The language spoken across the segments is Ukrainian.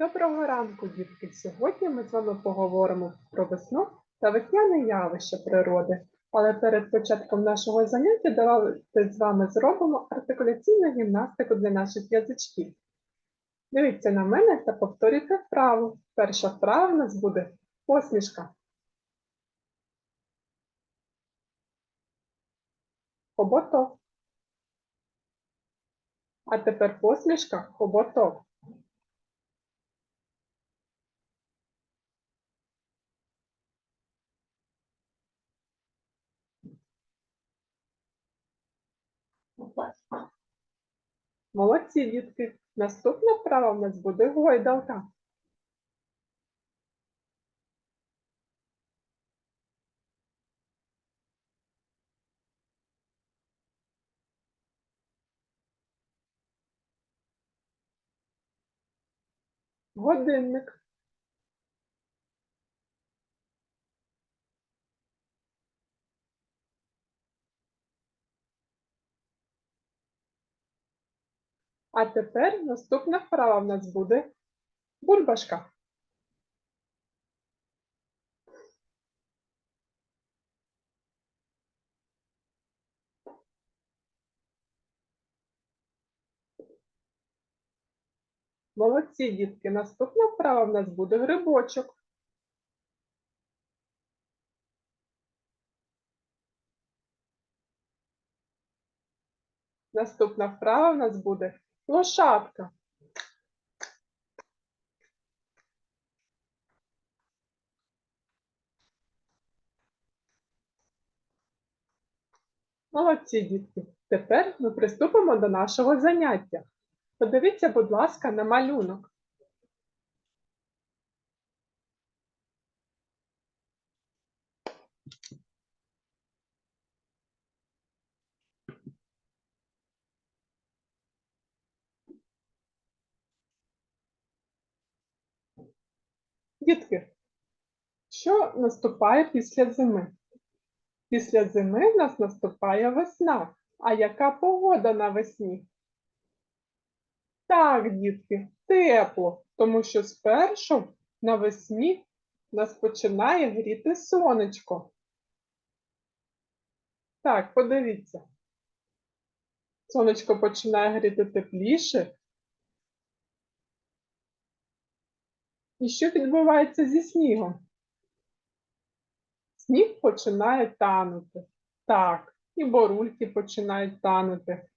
Доброго ранку, дітки! Сьогодні ми з вами поговоримо про весну та весняне явище природи. Але перед початком нашого заняття давайте з вами зробимо артикуляційну гімнастику для наших язичків. Дивіться на мене та повторюйте вправу. Перша вправа у нас буде посмішка. Хоботок. А тепер посмішка хоботок. Молодці, дітки. Наступна вправа в нас буде гойдалка. Годинник. А тепер наступна вправа в нас буде бульбашка. Молодці, дітки. Наступна вправа в нас буде грибочок. Наступна вправа в нас буде лошадка. Молодці, дітки. Тепер ми приступимо до нашого заняття. Подивіться, будь ласка, на малюнок. Дітки, що наступає після зими? Після зими в нас наступає весна. А яка погода навесні? Так, дітки, тепло, тому що спершу навесні нас починає гріти сонечко. Так, подивіться. Сонечко починає гріти тепліше. І що відбувається зі снігом? Сніг починає танути. Так, і борульки починають танути.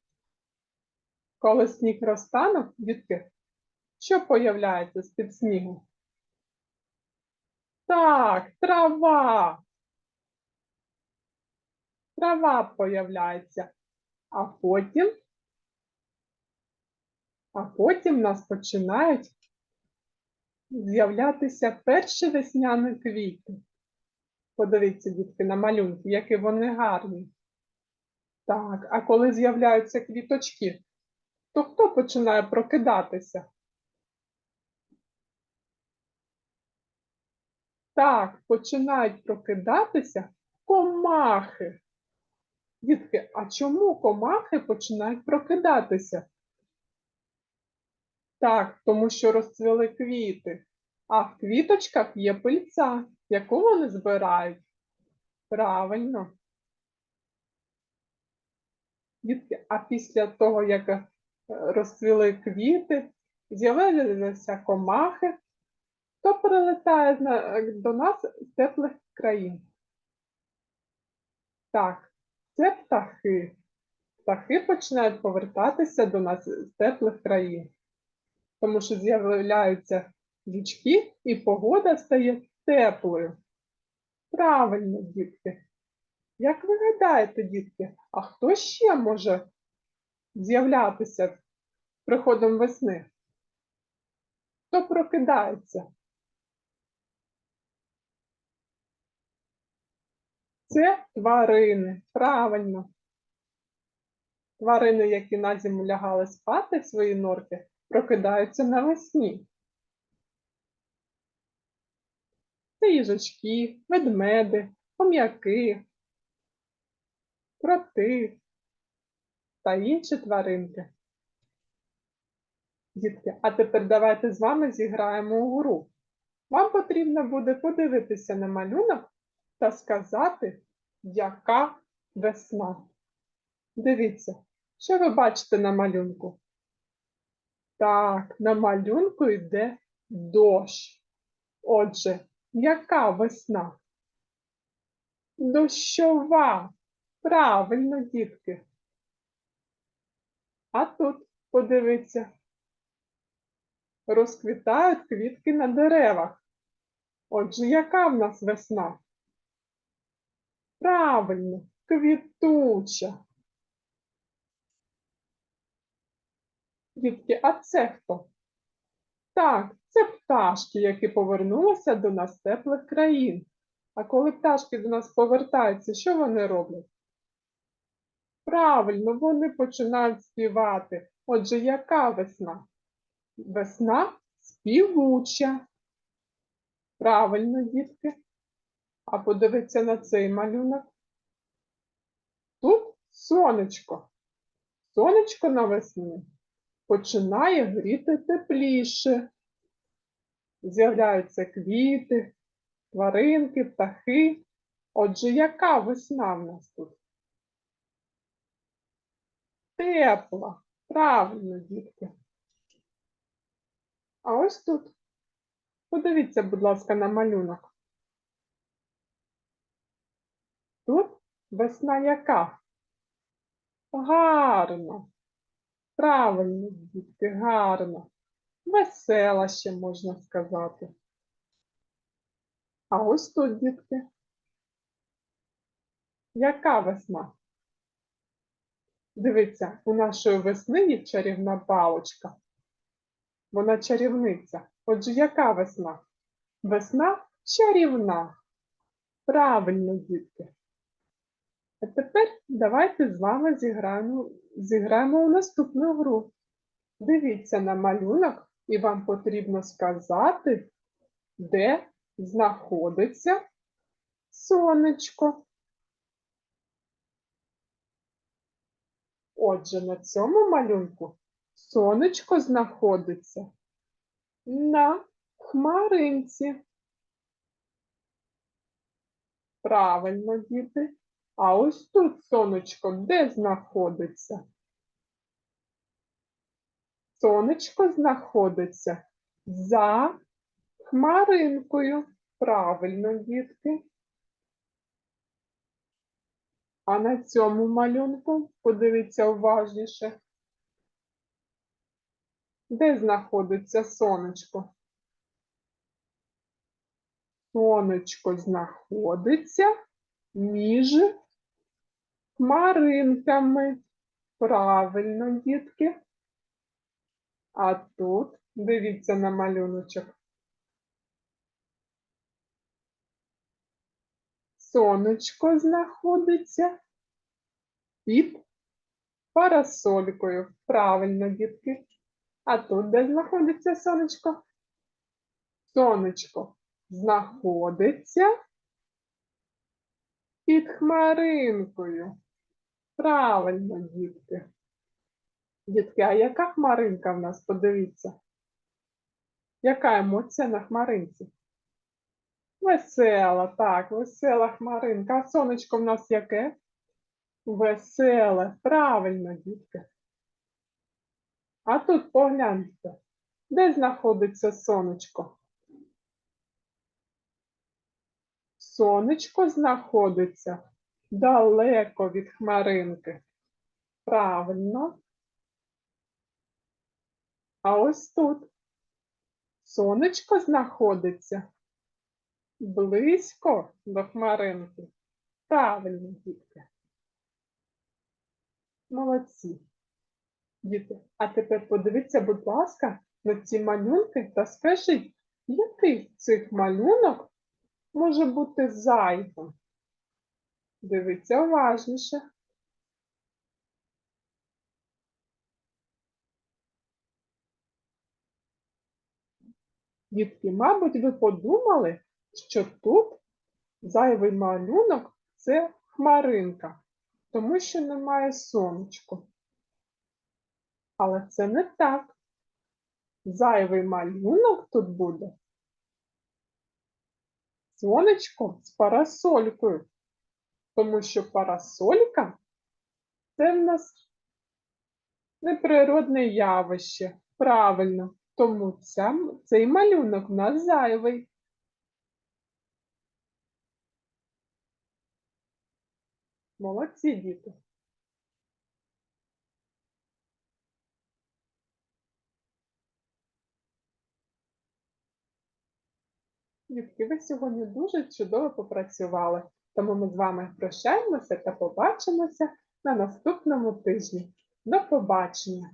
Коли сніг розтане, дітки, що появляється з-під снігу? Так, трава. Трава появляється. А потім, а потім нас починають з'являтися перші весняні квіти. Подивіться, дітки, на малюнки, які вони гарні. Так, а коли з'являються квіточки, то хто починає прокидатися? Так, починають прокидатися комахи. Дітки, а чому комахи починають прокидатися? Так, тому що розцвіли квіти, а в квіточках є пильця, яку вони збирають. Правильно. А після того, як е, розцвіли квіти, з'явилися комахи, то прилетає до нас з теплих країн. Так, це птахи. Птахи починають повертатися до нас з теплих країн, тому що з'являються жучки і погода стає теплою. Правильно, дітки. Як ви гадаєте, дітки, а хто ще може з'являтися приходом весни? Хто прокидається? Це тварини. Правильно. Тварини, які на зиму лягали спати в свої норки, прокидаються навесні. Це їжачки, ведмеди, хом'яки, кроти та інші тваринки. Дітки, а тепер давайте з вами зіграємо у гру. Вам потрібно буде подивитися на малюнок та сказати, яка весна. Дивіться, що ви бачите на малюнку? Так, на малюнку йде дощ. Отже, яка весна? Дощова. Правильно, дітки. А тут подивіться. Розквітають квітки на деревах. Отже, яка в нас весна? Правильно, квітуча. Дітки, а це хто? Так, це пташки, які повернулися до нас теплих країн. А коли пташки до нас повертаються, що вони роблять? Правильно, вони починають співати. Отже, яка весна? Весна співуча. Правильно, дітки. А подивіться на цей малюнок. Тут сонечко. Сонечко навесні починає гріти тепліше. З'являються квіти, тваринки, птахи. Отже, яка весна в нас тут? Тепла. Правильно, дітки. А ось тут. Подивіться, будь ласка, на малюнок. Тут весна яка? Гарна. Правильно, дітки, гарна. Весела ще можна сказати. А ось тут, дітки. Яка весна? Дивіться, у нашої весни є чарівна палочка. Вона чарівниця. Отже, яка весна? Весна чарівна. Правильно, дітки. А тепер давайте з вами зіграємо, зіграємо у наступну гру. Дивіться на малюнок, і вам потрібно сказати, де знаходиться сонечко. Отже, на цьому малюнку сонечко знаходиться на хмаринці. Правильно, діти. А ось тут сонечко де знаходиться? Сонечко знаходиться за хмаринкою. Правильно, дітки. А на цьому малюнку подивіться уважніше. Де знаходиться сонечко? Сонечко знаходиться між хмаринками. Правильно, дітки. А тут дивіться на малюночок. Сонечко знаходиться під парасолькою. Правильно, дітки. А тут де знаходиться сонечко? Сонечко знаходиться під хмаринкою. Правильно, дітки. Дітки, а яка хмаринка в нас? Подивіться. Яка емоція на хмаринці? Весела, так, весела хмаринка. А сонечко в нас яке? Веселе, правильно, дітки. А тут погляньте, де знаходиться сонечко? Сонечко знаходиться далеко від хмаринки. Правильно. А ось тут сонечко знаходиться близько до хмаринки. Правильно, дітки. Молодці. Діти, а тепер подивіться, будь ласка, на ці малюнки та скажіть, який цих малюнок може бути зайвим? Дивіться уважніше. Дітки, мабуть, ви подумали, що тут зайвий малюнок це хмаринка, тому що немає сонечку. Але це не так. зайвий малюнок тут буде. Сонечко з парасолькою, тому що парасолька це в нас неприродне явище. Правильно, тому ця, цей малюнок в нас зайвий. Молодці, діти. Дітки, ви сьогодні дуже чудово попрацювали, тому ми з вами прощаємося та побачимося на наступному тижні. До побачення!